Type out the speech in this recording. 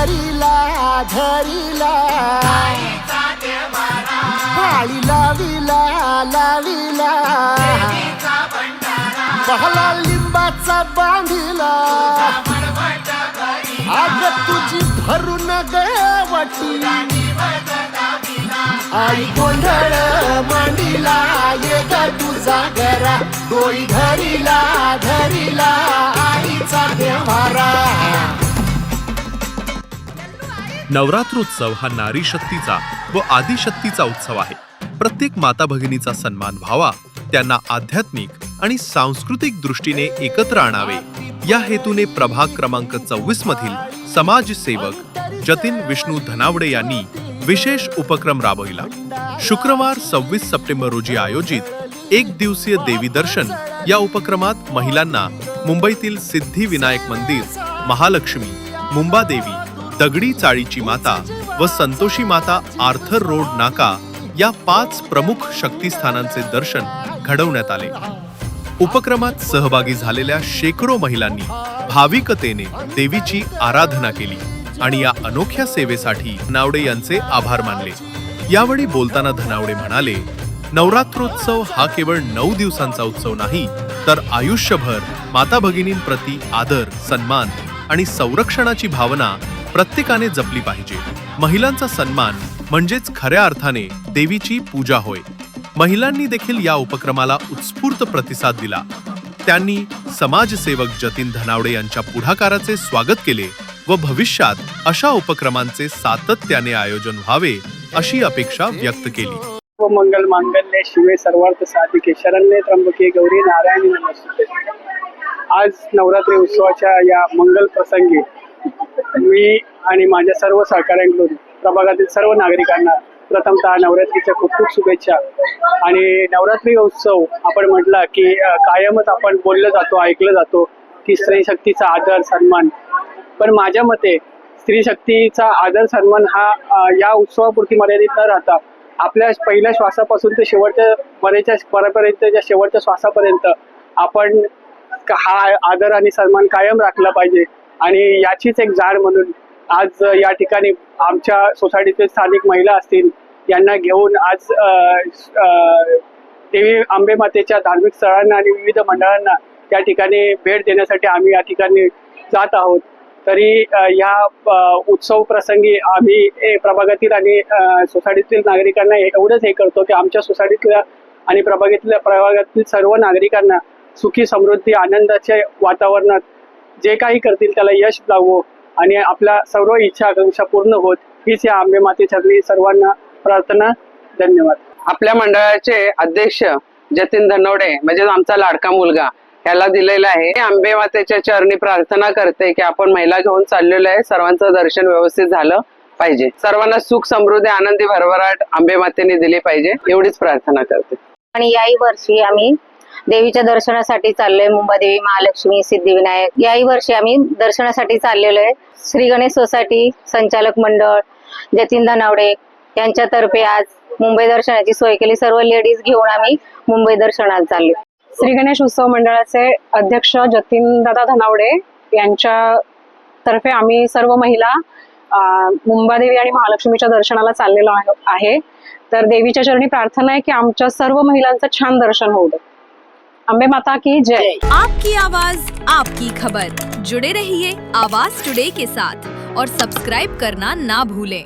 धरीला धरीला. हाळी लावीला लाविला. पहला लिंबाचा बांधिला. आग तुझी भरून गवटी. आई गोंधळ मांडिला ये तुझा घरा डोई धरीला नवरात्रोत्सव हा नारी शक्तीचा व आदिशक्तीचा उत्सव आहे. प्रत्येक माता भगिनीचा सन्मान व्हावा त्यांना आध्यात्मिक आणि सांस्कृतिक दृष्टीने एकत्र आणावे. या हेतूने प्रभाग क्रमांक चव्वीस मधील समाजसेवक जतीन विष्णू धनावडे यांनी विशेष उपक्रम राबविला. शुक्रवार सव्वीस सप्टेंबर रोजी आयोजित एक दिवसीय देवी दर्शन या उपक्रमात महिलांना मुंबईतील सिद्धी विनायक मंदिर महालक्ष्मी मुंबादेवी दगडी चाळीची माता व संतोषी माता आर्थर रोड नाका या पाच प्रमुख शक्तिस्थानांचे दर्शन घडवण्यात आले. उपक्रमात सहभागी झालेल्या शेकडो महिलांनी भाविकतेने देवीची आराधना केली आणि या अनोख्या सेवेसाठी धनावडे यांचे आभार मानले. यावेळी बोलताना धनावडे म्हणाले नवरात्रोत्सव हा केवळ नऊ दिवसांचा उत्सव नाही तर आयुष्यभर माता भगिनींप्रती आदर सन्मान आणि संरक्षणाची भावना प्रत्येकाने जपली पाहिजे. महिलांचा सन्मान म्हणजेच खऱ्या अर्थाने देवीची पूजा होय. महिलांनी देखील या उपक्रमाला उत्स्फूर्त प्रतिसाद दिला. त्यांनी समाजसेवक जतीन धनावडे यांच्या पुढाकाराचे स्वागत केले व भविष्यात अशा उपक्रमांचे सातत्याने आयोजन व्हावे अशी अपेक्षा व्यक्त केली. व मंगल मांगल्य शिवे सर्वार्थ साधिके शरण्ये त्र्यंबके गौरी नारायणी नमस्ते. आज नवरात्री उत्सवाच्या या मंगल प्रसंगी मी आणि माझ्या सर्व सहकाऱ्यांकडून प्रभागातील सर्व नागरिकांना प्रथमतः नवरात्रीच्या खूप खूप शुभेच्छा. आणि नवरात्री उत्सव आपण म्हटला की कायमच आपण बोललं जातो ऐकलं जातो की स्त्री शक्तीचा आदर सन्मान. पण माझ्या मते स्त्री शक्तीचा आदर सन्मान हा या उत्सवापुरती मर्यादित न राहता आपल्या पहिल्या श्वासापासून ते शेवटच्या मरेच्या परपर्यंतच्या शेवटच्या श्वासापर्यंत आपण हा आदर आणि सन्मान कायम राखला पाहिजे. आणि याचीच एक जाण म्हणून आज या ठिकाणी आमच्या सोसायटीतील स्थानिक महिला असतील यांना घेऊन आज देवी आंबे मातेच्या धार्मिक स्थळांना आणि विविध मंडळांना त्या ठिकाणी भेट देण्यासाठी आम्ही या ठिकाणी जात आहोत. तरी या उत्सव प्रसंगी आम्ही प्रभागातील आणि सोसायटीतील नागरिकांना एवढंच हे करतो की आमच्या सोसायटीतल्या आणि प्रभागातल्या प्रभागातील सर्व नागरिकांना सुखी समृद्धी आनंदाच्या वातावरणात जे काही करतील त्याला यश लावो आणि आपल्या सर्व इच्छा आकांक्षा पूर्ण होत हीच या आंबे मातेच्या सर्वांना प्रार्थना धन्यवाद. आपल्या मंडळाचे अध्यक्ष जतीन धनवडे म्हणजे आमचा लाडका मुलगा याला दिलेला आहे. आंबे मातेच्या चरणी प्रार्थना करते की आपण महिला घेऊन चाललेलो आहे. सर्वांचं दर्शन व्यवस्थित झालं पाहिजे. सर्वांना सुख समृद्धी आनंदी भरभराट आंबे मातेने दिली पाहिजे. एवढीच प्रार्थना करते. आणि याही वर्षी आम्ही देवीच्या दर्शनासाठी चाललोय मुंबादेवी महालक्ष्मी सिद्धिविनायक. याही वर्षी आम्ही दर्शनासाठी चाललेलो आहे. श्री गणेश सोसायटी संचालक मंडळ जतीन धनावडे यांच्यातर्फे आज मुंबई दर्शनाची सोय केली. सर्व लेडीज घेऊन आम्ही मुंबई दर्शनाला चाललो श्री गणेश उत्सव मंडळाचे अध्यक्ष जतीन दादा धनावडे यांच्या तर्फे आम्ही सर्व महिला मुंबादेवी आणि महालक्ष्मीच्या दर्शनाला चाललेलो आहे. तर देवीच्या चरणी प्रार्थना आहे की आमच्या सर्व महिलांचं छान दर्शन होऊ दे. अम्बे माता की जय। आपकी आवाज आपकी खबर। जुड़े रहिए आवाज टुडे के साथ और सब्सक्राइब करना ना भूलें।